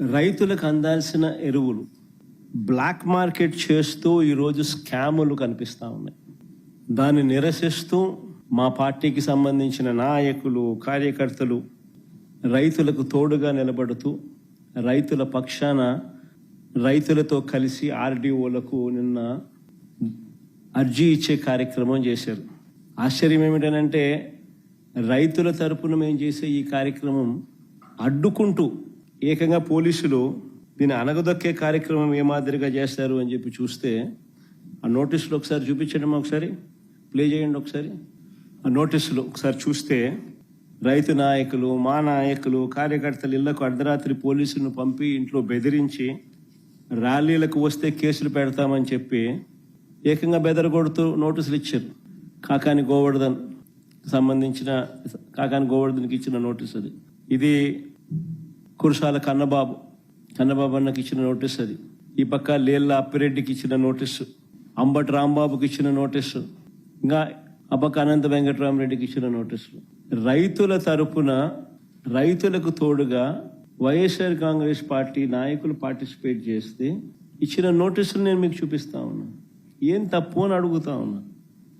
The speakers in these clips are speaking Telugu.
రైతులకు అందాల్సిన ఎరువులు. బ్లాక్ మార్కెట్ చేస్తూ ఈరోజు స్కాములు కనిపిస్తూ ఉన్నాయి. దాన్ని నిరసిస్తూ మా పార్టీకి సంబంధించిన నాయకులు కార్యకర్తలు రైతులకు తోడుగా నిలబడుతూ రైతుల పక్షాన రైతులతో కలిసి ఆర్డీఓలకు నిన్న అర్జీ ఇచ్చే కార్యక్రమం చేశారు. ఆశ్చర్యం ఏమిటనంటే రైతుల తరపున మేము చేసే ఈ కార్యక్రమం అడ్డుకుంటూ ఏకంగా పోలీసులు దీన్ని అనగదొక్కే కార్యక్రమం ఏ మాదిరిగా చేస్తారు అని చెప్పి చూస్తే ఆ నోటీసులు ఒకసారి చూపించండి ఒకసారి ప్లే చేయండి ఒకసారి. ఆ నోటీసులు ఒకసారి చూస్తే రైతు నాయకులు మా నాయకులు కార్యకర్తలు ఇళ్ళకు అర్ధరాత్రి పోలీసులను పంపి ఇంట్లో బెదిరించి ర్యాలీలకు వస్తే కేసులు పెడతామని చెప్పి ఏకంగా బెదరగొడుతూ నోటీసులు ఇచ్చారు. కాకాని గోవర్ధన్ సంబంధించిన కాకాని గోవర్ధన్కి ఇచ్చిన నోటీసు అది. ఇది కురసాల కన్నబాబు. కన్నబాబు అన్నకి ఇచ్చిన నోటీస్ అది. ఈ పక్క లేళ్ళ అప్పిరెడ్డికి ఇచ్చిన నోటీసు. అంబటి రాంబాబుకి ఇచ్చిన నోటీసు. ఇంకా ఆ పక్క అనంత వెంకటరామరెడ్డికి ఇచ్చిన నోటీసులు రైతుల తరపున రైతులకు తోడుగా వైఎస్ఆర్ కాంగ్రెస్ పార్టీ నాయకులు పార్టిసిపేట్ చేస్తే ఇచ్చిన నోటీసులు నేను మీకు చూపిస్తా ఉన్నా. ఏం తప్పు అని అడుగుతా ఉన్నా.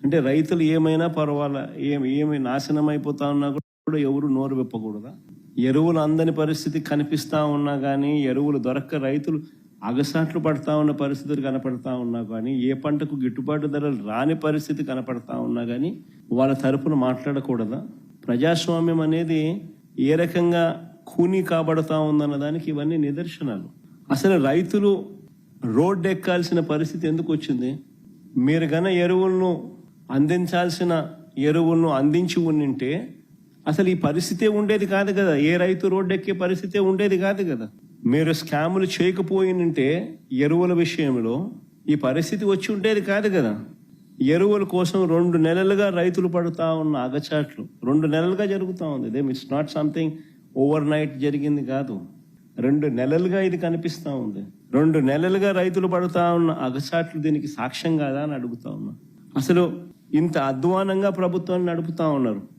అంటే రైతులు ఏమైనా పర్వాలా ఏమి ఏమి నాశనం అయిపోతా ఉన్నా కూడా ఎవరు నోరు విప్పకూడదా? ఎరువులు అందని పరిస్థితి కనిపిస్తా ఉన్నా కానీ ఎరువులు దొరక్క రైతులు అగసాట్లు పడతా ఉన్న పరిస్థితులు కనపడతా ఉన్నా కానీ ఏ పంటకు గిట్టుబాటు ధరలు రాని పరిస్థితి కనపడతా ఉన్నా కానీ వాళ్ళ తరపున మాట్లాడకూడదా? ప్రజాస్వామ్యం అనేది ఏ రకంగా కూనీ కాబడతా ఉందన్న దానికి ఇవన్నీ నిదర్శనాలు. అసలు రైతులు రోడ్డు ఎక్కాల్సిన పరిస్థితి ఎందుకు వచ్చింది? మీరు గన ఎరువులను అందించాల్సిన ఎరువులను అందించి ఉండింటే అసలు ఈ పరిస్థితే ఉండేది కాదు కదా. ఏ రైతు రోడ్డు ఎక్కే పరిస్థితే ఉండేది కాదు కదా. మీరు స్కాములు చేయకపోయినంటే ఎరువుల విషయంలో ఈ పరిస్థితి వచ్చి ఉండేది కాదు కదా. ఎరువుల కోసం రెండు నెలలుగా రైతులు పడుతూ ఉన్న అగచాట్లు రెండు నెలలుగా జరుగుతూ ఉంది. Them it's not something overnight జరిగింది కాదు. రెండు నెలలుగా ఇది కనిపిస్తూ ఉంది. రెండు నెలలుగా రైతులు పడుతూ ఉన్న అగచాట్లు దీనికి సాక్ష్యం కాదా అని అడుగుతా ఉన్నా. అసలు ఇంత అధ్వానంగా ప్రభుత్వాన్ని నడుపుతా ఉన్నారు.